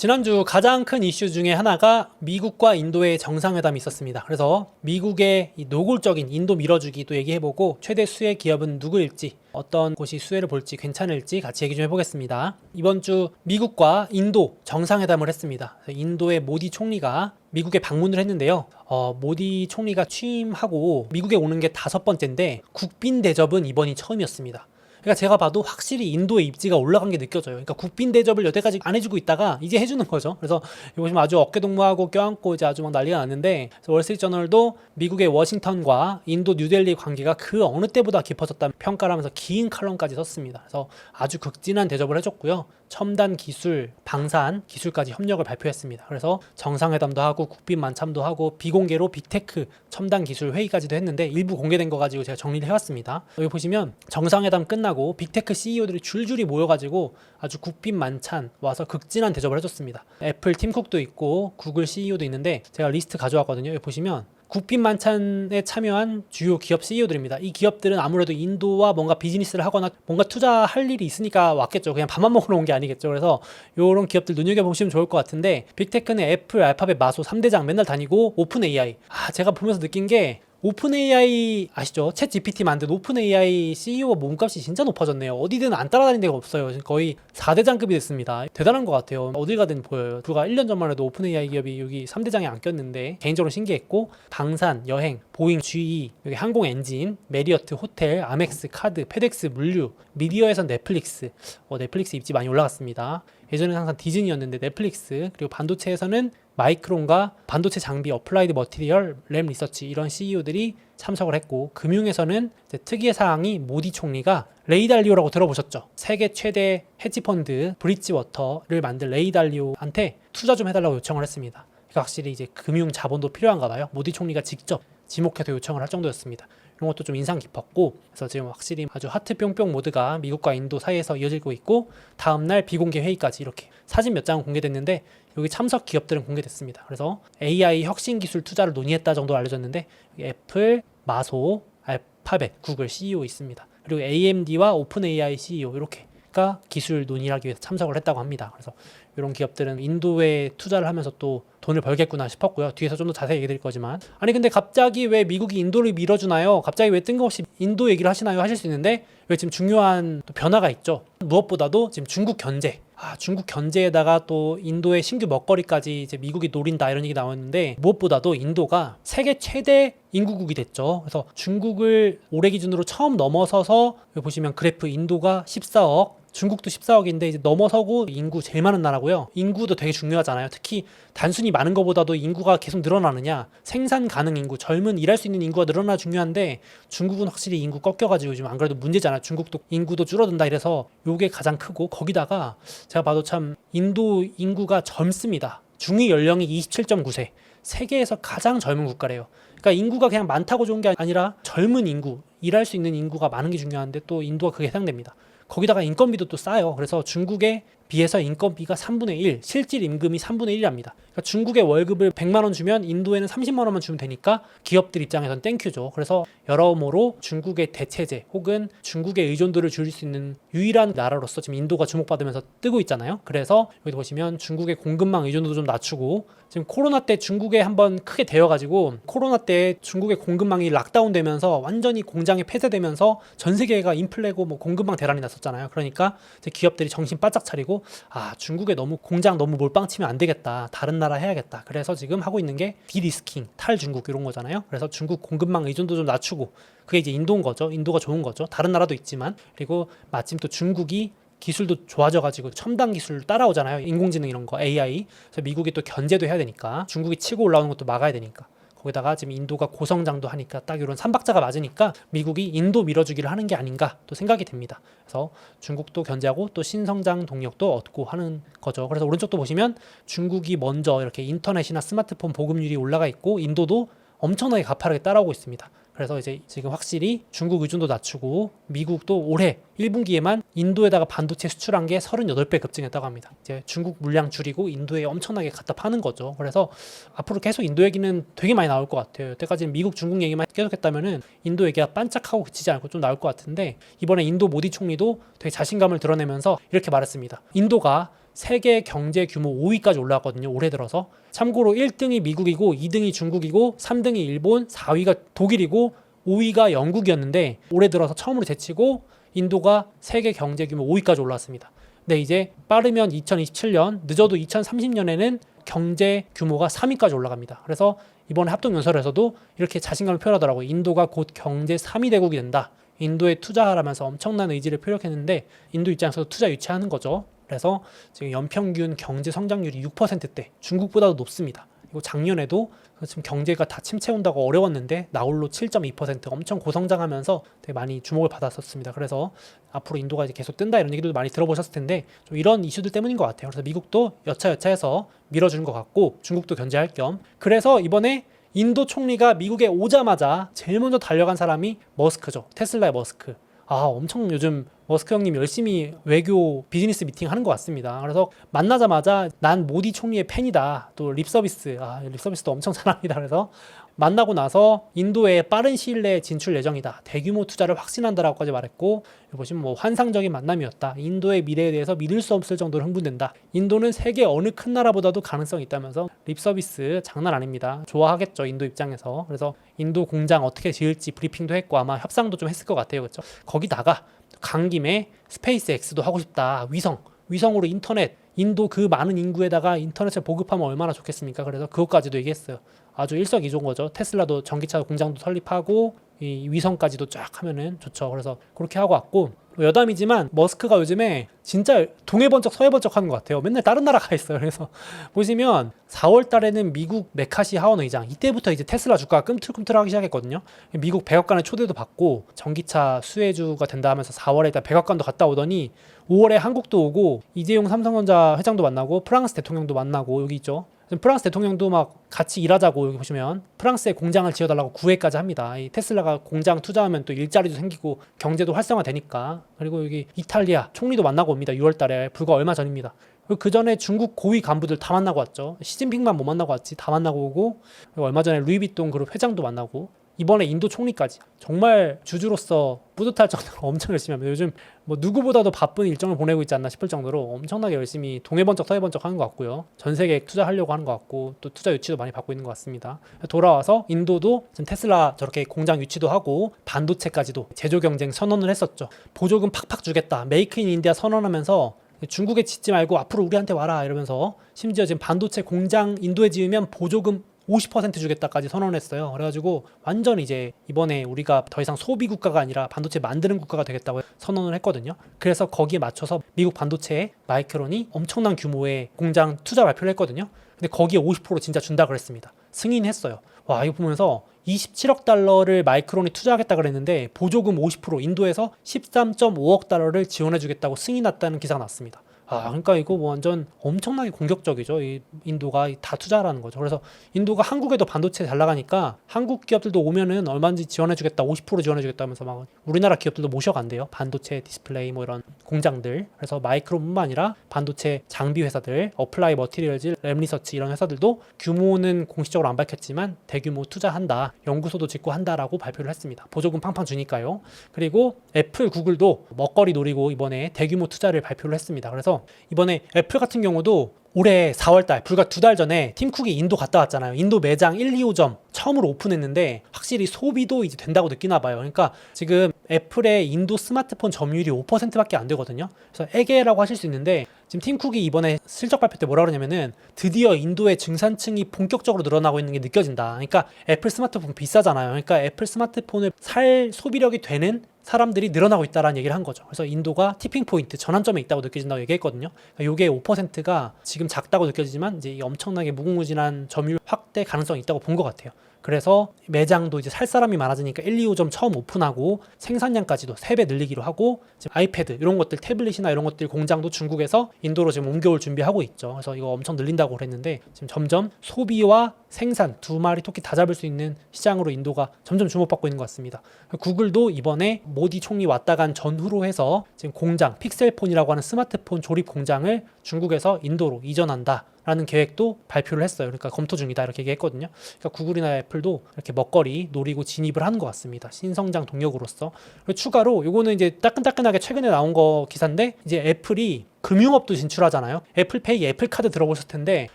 지난주 가장 큰 이슈 중에 하나가 미국과 인도의 정상회담이 있었습니다. 그래서 미국의 이 노골적인 인도 밀어주기도 얘기해보고 최대 수혜 기업은 누구일지 어떤 곳이 수혜를 볼지 괜찮을지 같이 얘기 좀 해보겠습니다. 이번 주 미국과 인도 정상회담을 했습니다. 인도의 모디 총리가 미국에 방문을 했는데요. 어, 모디 총리가 취임하고 미국에 오는 게 다섯 번째인데 국빈 대접은 이번이 처음이었습니다. 그러니까 제가 봐도 확실히 인도의 입지가 올라간 게 느껴져요. 그러니까 국빈 대접을 여태까지 안 해주고 있다가 이제 해주는 거죠. 그래서 보시면 아주 어깨동무하고 껴안고 이제 아주 막 난리가 났는데 월스트리트저널도 미국의 워싱턴과 인도 뉴델리 관계가 그 어느 때보다 깊어졌다는 평가를 하면서 긴 칼럼까지 썼습니다. 그래서 아주 극진한 대접을 해줬고요. 첨단 기술, 방산 기술까지 협력을 발표했습니다. 그래서 정상회담도 하고 국빈 만참도 하고 비공개로 빅테크 첨단 기술 회의까지도 했는데 일부 공개된 거 가지고 제가 정리를 해왔습니다. 여기 보시면 정상회담 끝나고 빅테크 CEO들이 줄줄이 모여가지고 아주 국빈 만찬 와서 극진한 대접을 해줬습니다. 애플 팀쿡도 있고 구글 CEO도 있는데 제가 리스트 가져왔거든요. 여기 보시면 국빈 만찬에 참여한 주요 기업 CEO들입니다. 이 기업들은 아무래도 인도와 뭔가 비즈니스를 하거나 뭔가 투자할 일이 있으니까 왔겠죠. 그냥 밥만 먹으러 온 게 아니겠죠. 그래서 이런 기업들 눈여겨보시면 좋을 것 같은데 빅테크는 애플, 알파벳, 마소 3대장 맨날 다니고 오픈 AI. 아, 제가 보면서 느낀 게 오픈 AI 아시죠? 챗 GPT 만든 오픈 AI CEO가 몸값이 진짜 높아졌네요. 어디든 안 따라다니는 데가 없어요. 거의 4대장급이 됐습니다. 대단한 것 같아요. 어딜 가든 보여요. 불과 1년 전만 해도 오픈 AI 기업이 여기 3대장에 안 꼈는데 개인적으로 신기했고 방산, 여행, 보잉, GE, 여기 항공 엔진, 메리어트, 호텔, 아멕스, 카드, 페덱스, 물류, 미디어에선 넷플릭스. 어, 넷플릭스 입지 많이 올라갔습니다. 예전에는 항상 디즈니였는데 넷플릭스 그리고 반도체에서는 마이크론과 반도체 장비 어플라이드 머티리얼 램 리서치 이런 CEO들이 참석을 했고 금융에서는 특이의 사항이 모디 총리가 레이달리오라고 들어보셨죠? 세계 최대 헤지펀드 브릿지워터를 만든 레이달리오한테 투자 좀 해달라고 요청을 했습니다. 그러니까 확실히 이제 금융 자본도 필요한가 봐요. 모디 총리가 직접 지목해서 요청을 할 정도였습니다. 이런 것도 좀 인상 깊었고 그래서 지금 확실히 아주 하트 뿅뿅 모드가 미국과 인도 사이에서 이어지고 있고 다음 날 비공개 회의까지 이렇게 사진 몇 장은 공개됐는데 여기 참석 기업들은 공개됐습니다. 그래서 AI 혁신 기술 투자를 논의했다 정도 알려졌는데 애플, 마소, 알파벳, 구글 CEO 있습니다. 그리고 AMD와 오픈 AI CEO 이렇게 가 기술 논의를 하기 위해서 참석을 했다고 합니다. 그래서 이런 기업들은 인도에 투자를 하면서 또 돈을 벌겠구나 싶었고요. 뒤에서 좀 더 자세히 얘기 드릴 거지만 아니 근데 갑자기 왜 미국이 인도를 밀어주나요? 갑자기 왜 뜬금없이 인도 얘기를 하시나요? 하실 수 있는데 왜 지금 중요한 또 변화가 있죠. 무엇보다도 지금 중국 견제 아, 중국 견제에다가 또 인도의 신규 먹거리까지 이제 미국이 노린다 이런 얘기 나왔는데 무엇보다도 인도가 세계 최대 인구국이 됐죠. 그래서 중국을 올해 기준으로 처음 넘어서서 보시면 그래프 인도가 14억, 중국도 14억인데 이제 넘어서고 인구 제일 많은 나라고요. 인구도 되게 중요하잖아요. 특히 단순히 많은 것보다도 인구가 계속 늘어나느냐, 생산 가능 인구, 젊은 일할 수 있는 인구가 늘어나 중요한데 중국은 확실히 인구 꺾여가지고 지금 안 그래도 문제잖아요. 중국도 인구도 줄어든다 이래서 요게 가장 크고 거기다가 제가 봐도 참 인도 인구가 젊습니다. 중위 연령이 27.9세. 세계에서 가장 젊은 국가래요. 그러니까 인구가 그냥 많다고 좋은 게 아니라 젊은 인구, 일할 수 있는 인구가 많은 게 중요한데 또 인도가 그게 해당됩니다. 거기다가 인건비도 또 싸요. 그래서 중국에 비해서 인건비가 3분의 1, 실질 임금이 3분의 1이랍니다. 그러니까 중국의 월급을 100만 원 주면 인도에는 30만 원만 주면 되니까 기업들 입장에선 땡큐죠. 그래서 여러모로 중국의 대체제 혹은 중국의 의존도를 줄일 수 있는 유일한 나라로서 지금 인도가 주목받으면서 뜨고 있잖아요. 그래서 여기 보시면 중국의 공급망 의존도 좀 낮추고 지금 코로나 때 중국에 한번 크게 되어가지고 코로나 때 중국의 공급망이 락다운 되면서 완전히 공장이 폐쇄되면서 전 세계가 인플레고 뭐 공급망 대란이 났었잖아요. 그러니까 기업들이 정신 바짝 차리고 아 중국에 너무 공장 너무 몰빵 치면 안 되겠다. 다른 나라 해야겠다. 그래서 지금 하고 있는 게 디리스킹, 탈중국 이런 거잖아요. 그래서 중국 공급망 의존도 좀 낮추고 그게 이제 인도인 거죠. 인도가 좋은 거죠. 다른 나라도 있지만 그리고 마침 또 중국이 기술도 좋아져가지고 첨단 기술 따라오잖아요. 인공지능 이런 거, AI. 그래서 미국이 또 견제도 해야 되니까 중국이 치고 올라오는 것도 막아야 되니까. 거기다가 지금 인도가 고성장도 하니까 딱 이런 삼박자가 맞으니까 미국이 인도 밀어주기를 하는 게 아닌가 또 생각이 됩니다. 그래서 중국도 견제하고 또 신성장 동력도 얻고 하는 거죠. 그래서 오른쪽도 보시면 중국이 먼저 이렇게 인터넷이나 스마트폰 보급률이 올라가 있고 인도도 엄청나게 가파르게 따라오고 있습니다. 그래서 이제 지금 확실히 중국 의존도 낮추고 미국도 올해 1분기에만 인도에다가 반도체 수출한 게 38배 급증했다고 합니다. 이제 중국 물량 줄이고 인도에 엄청나게 갖다 파는 거죠. 그래서 앞으로 계속 인도 얘기는 되게 많이 나올 것 같아요. 여태까지는 미국, 중국 얘기만 계속했다면은 인도 얘기가 반짝하고 그치지 않고 좀 나올 것 같은데 이번에 인도 모디 총리도 되게 자신감을 드러내면서 이렇게 말했습니다. 인도가 세계 경제 규모 5위까지 올라왔거든요. 올해 들어서. 참고로 1등이 미국이고 2등이 중국이고 3등이 일본, 4위가 독일이고 5위가 영국이었는데 올해 들어서 처음으로 제치고 인도가 세계 경제 규모 5위까지 올라왔습니다. 근데 이제 빠르면 2027년, 늦어도 2030년에는 경제 규모가 3위까지 올라갑니다. 그래서 이번에 합동 연설에서도 이렇게 자신감을 표현하더라고요. 인도가 곧 경제 3위 대국이 된다. 인도에 투자하라면서 엄청난 의지를 표력했는데 인도 입장에서 투자 유치하는 거죠. 그래서 지금 연평균 경제 성장률이 6%대, 중국보다도 높습니다. 그리고 작년에도 지금 경제가 다 침체 온다고 어려웠는데 나홀로 7.2% 엄청 고성장하면서 되게 많이 주목을 받았었습니다. 그래서 앞으로 인도가 이제 계속 뜬다 이런 얘기도 많이 들어보셨을 텐데 좀 이런 이슈들 때문인 것 같아요. 그래서 미국도 여차여차해서 밀어주는 것 같고 중국도 견제할 겸 그래서 이번에 인도 총리가 미국에 오자마자 제일 먼저 달려간 사람이 머스크죠. 테슬라의 머스크. 아, 엄청 요즘 머스크 형님 열심히 외교 비즈니스 미팅 하는 것 같습니다. 그래서 만나자마자 난 모디 총리의 팬이다. 또 립서비스, 아, 립서비스도 엄청 잘합니다. 그래서 만나고 나서 인도에 빠른 시일 내에 진출 예정이다. 대규모 투자를 확신한다라고까지 말했고 보시면 뭐 환상적인 만남이었다. 인도의 미래에 대해서 믿을 수 없을 정도로 흥분된다. 인도는 세계 어느 큰 나라보다도 가능성이 있다면서 립 서비스 장난 아닙니다. 좋아하겠죠 인도 입장에서. 그래서 인도 공장 어떻게 지을지 브리핑도 했고 아마 협상도 좀 했을 것 같아요. 그렇죠? 거기다가 간 김에 스페이스 X도 하고 싶다. 위성. 위성으로 인터넷 인도 그 많은 인구에다가 인터넷을 보급하면 얼마나 좋겠습니까? 그래서 그것까지도 얘기했어요. 아주 일석이조인 거죠. 테슬라도 전기차 공장도 설립하고 이 위성까지도 쫙 하면은 좋죠. 그래서 그렇게 하고 왔고 뭐 여담이지만 머스크가 요즘에 진짜 동해 번쩍 서해 번쩍 하는 것 같아요. 맨날 다른 나라 가 있어요. 그래서 보시면 4월 달에는 미국 메카시 하원 의장 이때부터 이제 테슬라 주가가 꿈틀꿈틀하기 시작했거든요. 미국 백악관의 초대도 받고 전기차 수혜주가 된다 하면서 4월에 일단 백악관도 갔다 오더니 5월에 한국도 오고 이재용 삼성전자 회장도 만나고 프랑스 대통령도 만나고 여기 있죠. 프랑스 대통령도 막 같이 일하자고 여기 보시면 프랑스에 공장을 지어달라고 구애까지 합니다. 이 테슬라가 공장 투자하면 또 일자리도 생기고 경제도 활성화되니까 그리고 여기 이탈리아 총리도 만나고 옵니다. 6월달에 불과 얼마 전입니다. 그 전에 중국 고위 간부들 다 만나고 왔죠. 시진핑만 못 만나고 왔지 다 만나고 오고 얼마 전에 루이비통 그룹 회장도 만나고 이번에 인도 총리까지 정말 주주로서 뿌듯할 정도로 엄청 열심히 합니다. 요즘 뭐 누구보다도 바쁜 일정을 보내고 있지 않나 싶을 정도로 엄청나게 열심히 동해번쩍 서해번쩍 하는 것 같고요. 전 세계에 투자하려고 하는 것 같고 또 투자 유치도 많이 받고 있는 것 같습니다. 돌아와서 인도도 지금 테슬라 저렇게 공장 유치도 하고 반도체까지도 제조 경쟁 선언을 했었죠. 보조금 팍팍 주겠다. 메이크 인 인디아 선언하면서 중국에 짓지 말고 앞으로 우리한테 와라 이러면서 심지어 지금 반도체 공장 인도에 지으면 보조금 50% 주겠다까지 선언했어요. 그래가지고 완전 이제 이번에 우리가 더 이상 소비 국가가 아니라 반도체 만드는 국가가 되겠다고 선언을 했거든요. 그래서 거기에 맞춰서 미국 반도체 마이크론이 엄청난 규모의 공장 투자 발표를 했거든요. 근데 거기에 50% 진짜 준다 그랬습니다. 승인했어요. 와 이거 보면서 27억 달러를 마이크론이 투자하겠다 그랬는데 보조금 50% 인도에서 13.5억 달러를 지원해주겠다고 승인 났다는 기사가 났습니다. 아, 그러니까 이거 뭐 완전 엄청나게 공격적이죠. 이 인도가 다 투자라는 거죠. 그래서 인도가 한국에도 반도체 잘 나가니까 한국 기업들도 오면은 얼마인지 지원해주겠다, 50% 지원해주겠다 하면서 막 우리나라 기업들도 모셔간대요. 반도체 디스플레이 뭐 이런 공장들. 그래서 마이크론뿐만 아니라 반도체 장비 회사들, 어플라이 머티리얼즈, 램리서치 이런 회사들도 규모는 공식적으로 안 밝혔지만 대규모 투자한다, 연구소도 짓고 한다라고 발표를 했습니다. 보조금 팡팡 주니까요. 그리고 애플, 구글도 먹거리 노리고 이번에 대규모 투자를 발표를 했습니다. 그래서 이번에 애플 같은 경우도 올해 4월달 불과 두 달 전에 팀쿡이 인도 갔다 왔잖아요. 인도 매장 1, 2호점 처음으로 오픈했는데 확실히 소비도 이제 된다고 느끼나 봐요. 그러니까 지금 애플의 인도 스마트폰 점유율이 5%밖에 안 되거든요. 그래서 애게라고 하실 수 있는데 지금 팀쿡이 이번에 실적 발표 때 뭐라 그러냐면은 드디어 인도의 중산층이 본격적으로 늘어나고 있는 게 느껴진다. 그러니까 애플 스마트폰 비싸잖아요. 그러니까 애플 스마트폰을 살 소비력이 되는 사람들이 늘어나고 있다라는 얘기를 한 거죠. 그래서 인도가 티핑 포인트 전환점에 있다고 느껴진다고 얘기했거든요. 그러니까 요게 5%가 지금 작다고 느껴지지만 이제 이 엄청나게 무궁무진한 점유율 확대 가능성이 있다고 본 것 같아요. 그래서 매장도 이제 살 사람이 많아지니까 1, 2호점 처음 오픈하고 생산량까지도 3배 늘리기로 하고 아이패드 이런 것들 태블릿이나 이런 것들 공장도 중국에서 인도로 지금 옮겨올 준비하고 있죠. 그래서 이거 엄청 늘린다고 그랬는데 지금 점점 소비와 생산 두 마리 토끼 다 잡을 수 있는 시장으로 인도가 점점 주목받고 있는 것 같습니다. 구글도 이번에 모디 총리 왔다 간 전후로 해서 지금 공장 픽셀폰이라고 하는 스마트폰 조립 공장을 중국에서 인도로 이전한다. 라는 계획도 발표를 했어요. 그러니까 검토 중이다 이렇게 얘기했거든요. 그러니까 구글이나 애플도 이렇게 먹거리 노리고 진입을 하는 것 같습니다. 신성장 동력으로서 그리고 추가로 요거는 이제 따끈따끈하게 최근에 나온 거 기사인데 이제 애플이 금융업도 진출하잖아요. 애플페이, 애플카드 들어보셨을 텐데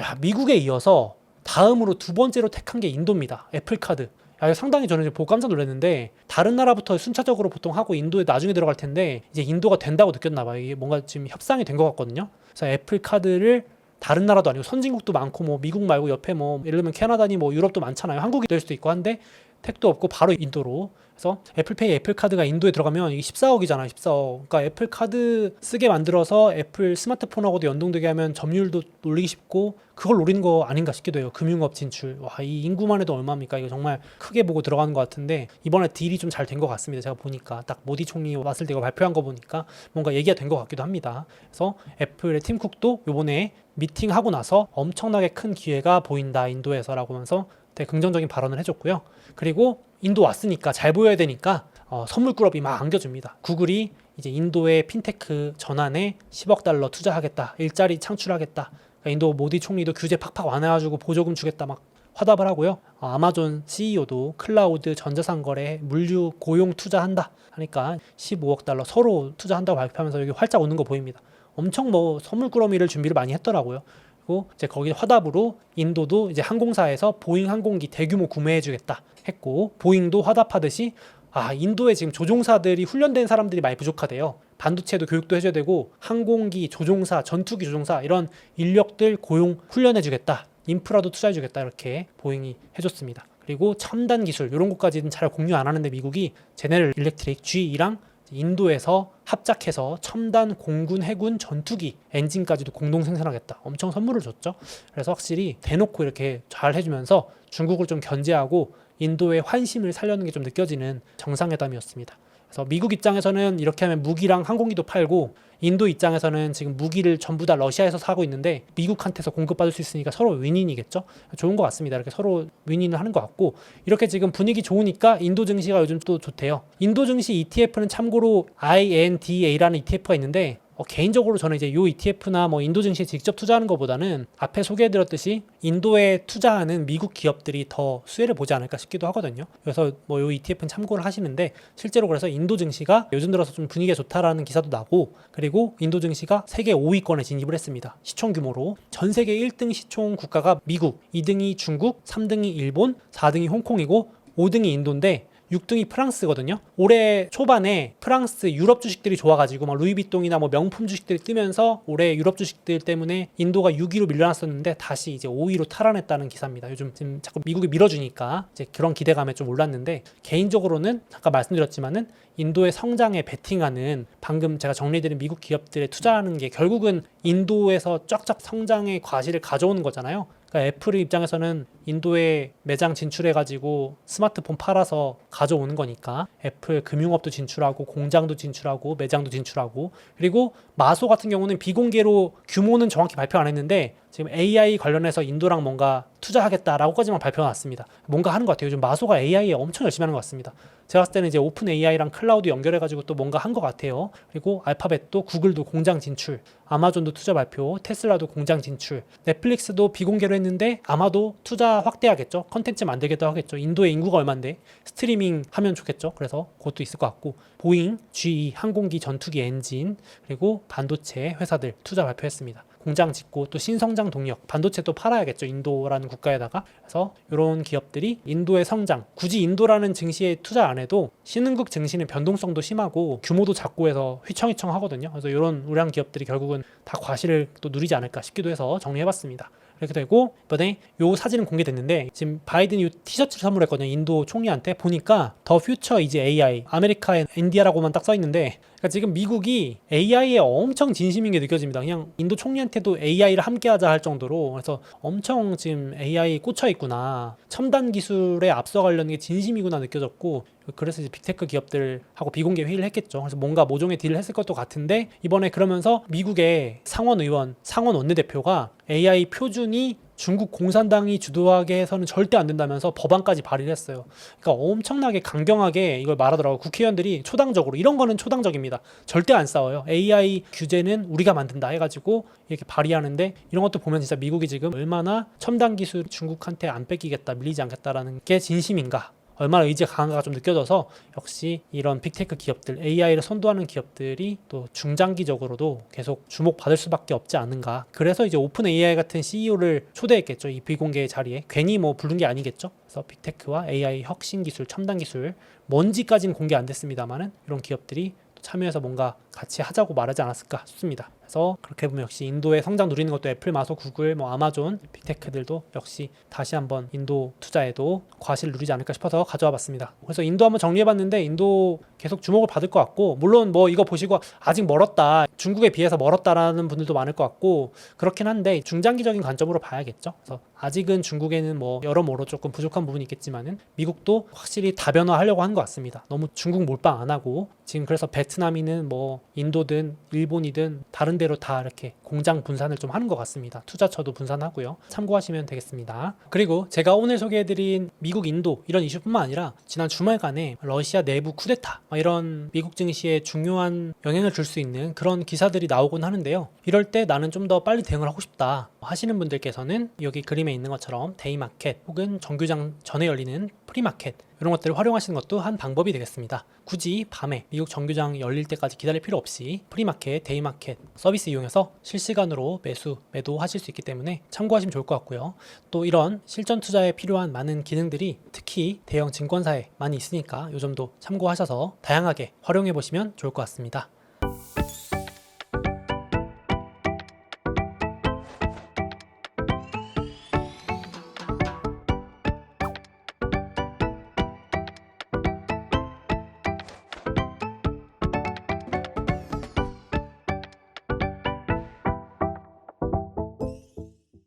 야 미국에 이어서 다음으로 두 번째로 택한 게 인도입니다. 애플카드. 야, 상당히 저는 보고 깜짝 놀랐는데 다른 나라부터 순차적으로 보통 하고 인도에 나중에 들어갈 텐데 이제 인도가 된다고 느꼈나 봐요. 이게 뭔가 지금 협상이 된 것 같거든요. 그래서 애플 카드를 다른 나라도 아니고 선진국도 많고 뭐 미국 말고 옆에 뭐 예를 들면 캐나다니 뭐 유럽도 많잖아요. 한국이 될 수도 있고 한데 택도 없고 바로 인도로. 그래서 애플페이 애플카드가 인도에 들어가면 이게 14억이잖아요 14억. 그러니까 애플카드 쓰게 만들어서 애플 스마트폰하고도 연동되게 하면 점유율도 올리기 쉽고 그걸 노리는 거 아닌가 싶기도 해요 금융업 진출. 와 이 인구만 해도 얼마입니까? 이거 정말 크게 보고 들어가는 것 같은데 이번에 딜이 좀 잘 된 것 같습니다 제가 보니까. 딱 모디 총리 왔을 때 이거 발표한 거 보니까 뭔가 얘기가 된 것 같기도 합니다. 그래서 애플의 팀 쿡도 요번에 미팅하고 나서 엄청나게 큰 기회가 보인다 인도에서라고 하면서 되게 긍정적인 발언을 해줬고요. 그리고 인도 왔으니까 잘 보여야 되니까 어, 선물 꾸러미 막 안겨줍니다. 구글이 이제 인도의 핀테크 전환에 10억 달러 투자하겠다, 일자리 창출하겠다. 그러니까 인도 모디 총리도 규제 팍팍 완화해가지고 보조금 주겠다 막 화답을 하고요. 어, 아마존 CEO도 클라우드 전자상 거래 물류 고용 투자한다 하니까 15억 달러 서로 투자한다고 발표하면서 여기 활짝 오는 거 보입니다. 엄청 뭐 선물 꾸러미를 준비를 많이 했더라고요. 그리고 이제 거기 화답으로 인도도 이제 항공사에서 보잉 항공기 대규모 구매해주겠다 했고 보잉도 화답하듯이 아 인도에 지금 조종사들이 훈련된 사람들이 많이 부족하대요. 반도체도 교육도 해줘야 되고 항공기 조종사, 전투기 조종사 이런 인력들 고용 훈련해주겠다. 인프라도 투자해주겠다 이렇게 보잉이 해줬습니다. 그리고 첨단 기술 이런 것까지는 잘 공유 안 하는데 미국이 제네럴 일렉트릭 GE랑 인도에서 합작해서 첨단 공군 해군 전투기 엔진까지도 공동 생산하겠다. 엄청 선물을 줬죠. 그래서 확실히 대놓고 이렇게 잘 해주면서 중국을 좀 견제하고 인도의 환심을 살려는 게 좀 느껴지는 정상회담이었습니다. 그래서 미국 입장에서는 이렇게 하면 무기랑 항공기도 팔고 인도 입장에서는 지금 무기를 전부 다 러시아에서 사고 있는데 미국한테서 공급받을 수 있으니까 서로 윈윈이겠죠. 좋은 것 같습니다. 이렇게 서로 윈윈을 하는 것 같고 이렇게 지금 분위기 좋으니까 인도 증시가 요즘 또 좋대요. 인도 증시 ETF는 참고로 INDA라는 ETF가 있는데 어, 개인적으로 저는 이제 요 ETF나 뭐 인도 증시에 직접 투자하는 것보다는 앞에 소개해드렸듯이 인도에 투자하는 미국 기업들이 더 수혜를 보지 않을까 싶기도 하거든요. 그래서 뭐 요 ETF는 참고를 하시는데 실제로 그래서 인도 증시가 요즘 들어서 좀 분위기가 좋다라는 기사도 나고 그리고 인도 증시가 세계 5위권에 진입을 했습니다. 시총 규모로 전 세계 1등 시총 국가가 미국, 2등이 중국, 3등이 일본, 4등이 홍콩이고 5등이 인도인데 6등이 프랑스거든요. 올해 초반에 프랑스 유럽 주식들이 좋아가지고 막 루이비통이나 뭐 명품 주식들이 뜨면서 올해 유럽 주식들 때문에 인도가 6위로 밀려났었는데 다시 이제 5위로 탈환했다는 기사입니다. 요즘 지금 자꾸 미국이 밀어주니까 이제 그런 기대감에 좀 올랐는데 개인적으로는 아까 말씀드렸지만은 인도의 성장에 베팅하는 방금 제가 정리드린 미국 기업들에 투자하는 게 결국은 인도에서 쫙쫙 성장의 과실을 가져오는 거잖아요. 그러니까 애플 입장에서는 인도에 매장 진출해가지고 스마트폰 팔아서 가져오는 거니까 애플 금융업도 진출하고 공장도 진출하고 매장도 진출하고 그리고 마소 같은 경우는 비공개로 규모는 정확히 발표 안 했는데 지금 AI 관련해서 인도랑 뭔가 투자하겠다라고까지만 발표해놨습니다. 뭔가 하는 것 같아요. 요즘 마소가 AI에 엄청 열심히 하는 것 같습니다. 제가 봤을 때는 이제 오픈 AI랑 클라우드 연결해가지고 또 뭔가 한 것 같아요. 그리고 알파벳도 구글도 공장 진출, 아마존도 투자 발표, 테슬라도 공장 진출, 넷플릭스도 비공개로 했는데 아마도 투자 확대하겠죠. 컨텐츠 만들겠다 하겠죠. 인도의 인구가 얼만데 스트리밍 하면 좋겠죠. 그래서 그것도 있을 것 같고 보잉, GE, 항공기 전투기 엔진 그리고 반도체 회사들 투자 발표했습니다. 공장 짓고 또 신성장 동력, 반도체 또 팔아야겠죠. 인도라는 국가에다가. 그래서 이런 기업들이 인도의 성장, 굳이 인도라는 증시에 투자 안 해도 신흥국 증시는 변동성도 심하고 규모도 작고 해서 휘청휘청 하거든요. 그래서 이런 우량 기업들이 결국은 다 과실을 또 누리지 않을까 싶기도 해서 정리해봤습니다. 이렇게 되고 이번에 요 사진은 공개됐는데 지금 바이든이 요 티셔츠를 선물했거든요 인도 총리한테 보니까 더 퓨처 이제 AI 아메리카 인디아라고만 딱 써 있는데 그러니까 지금 미국이 AI에 엄청 진심인 게 느껴집니다. 그냥 인도 총리한테도 AI를 함께하자 할 정도로 그래서 엄청 지금 AI 꽂혀 있구나. 첨단 기술에 앞서가려는 게 진심이구나 느껴졌고 그래서 이제 빅테크 기업들하고 비공개 회의를 했겠죠. 그래서 뭔가 모종의 딜을 했을 것도 같은데 이번에 그러면서 미국의 상원 의원, 상원 원내대표가 AI 표준이 중국 공산당이 주도하게 해서는 절대 안 된다면서 법안까지 발의를 했어요. 그러니까 엄청나게 강경하게 이걸 말하더라고요. 국회의원들이 초당적으로 이런 거는 초당적입니다. 절대 안 싸워요. AI 규제는 우리가 만든다 해가지고 이렇게 발의하는데 이런 것도 보면 진짜 미국이 지금 얼마나 첨단 기술 중국한테 안 뺏기겠다, 밀리지 않겠다라는 게 진심인가. 얼마나 의지가 강한가가 좀 느껴져서 역시 이런 빅테크 기업들, AI를 선도하는 기업들이 또 중장기적으로도 계속 주목받을 수밖에 없지 않은가. 그래서 이제 오픈 AI 같은 CEO를 초대했겠죠. 이 비공개 자리에. 괜히 뭐 부른 게 아니겠죠. 그래서 빅테크와 AI 혁신 기술, 첨단 기술, 뭔지까지는 공개 안 됐습니다만은 이런 기업들이 또 참여해서 뭔가 같이 하자고 말하지 않았을까 싶습니다. 그래서 그렇게 보면 역시 인도의 성장 누리는 것도 애플, 마소, 구글, 뭐 아마존, 빅테크들도 역시 다시 한번 인도 투자에도 과실을 누리지 않을까 싶어서 가져와 봤습니다. 그래서 인도 한번 정리해 봤는데 인도 계속 주목을 받을 것 같고 물론 뭐 이거 보시고 아직 멀었다. 중국에 비해서 멀었다라는 분들도 많을 것 같고 그렇긴 한데 중장기적인 관점으로 봐야겠죠. 그래서 아직은 중국에는 뭐 여러모로 조금 부족한 부분이 있겠지만은 미국도 확실히 다변화하려고 하는 것 같습니다. 너무 중국 몰빵 안 하고 지금 그래서 베트남이든 뭐 인도든 일본이든 다른 데로 다 이렇게 공장 분산을 좀 하는 것 같습니다. 투자처도 분산하고요. 참고하시면 되겠습니다. 그리고 제가 오늘 소개해드린 미국, 인도 이런 이슈뿐만 아니라 지난 주말간에 러시아 내부 쿠데타 막 이런 미국 증시에 중요한 영향을 줄 수 있는 그런 기사들이 나오곤 하는데요. 이럴 때 나는 좀 더 빨리 대응을 하고 싶다 하시는 분들께서는 여기 그림에 있는 것처럼 데이마켓 혹은 정규장 전에 열리는 프리마켓 이런 것들을 활용하시는 것도 한 방법이 되겠습니다. 굳이 밤에 미국 정규장 열릴 때까지 기다릴 필요 없이 프리마켓, 데이마켓 서비스 이용해서 실시간으로 매수, 매도하실 수 있기 때문에 참고하시면 좋을 것 같고요. 또 이런 실전 투자에 필요한 많은 기능들이 특히 대형 증권사에 많이 있으니까 요 점도 참고하셔서 다양하게 활용해 보시면 좋을 것 같습니다.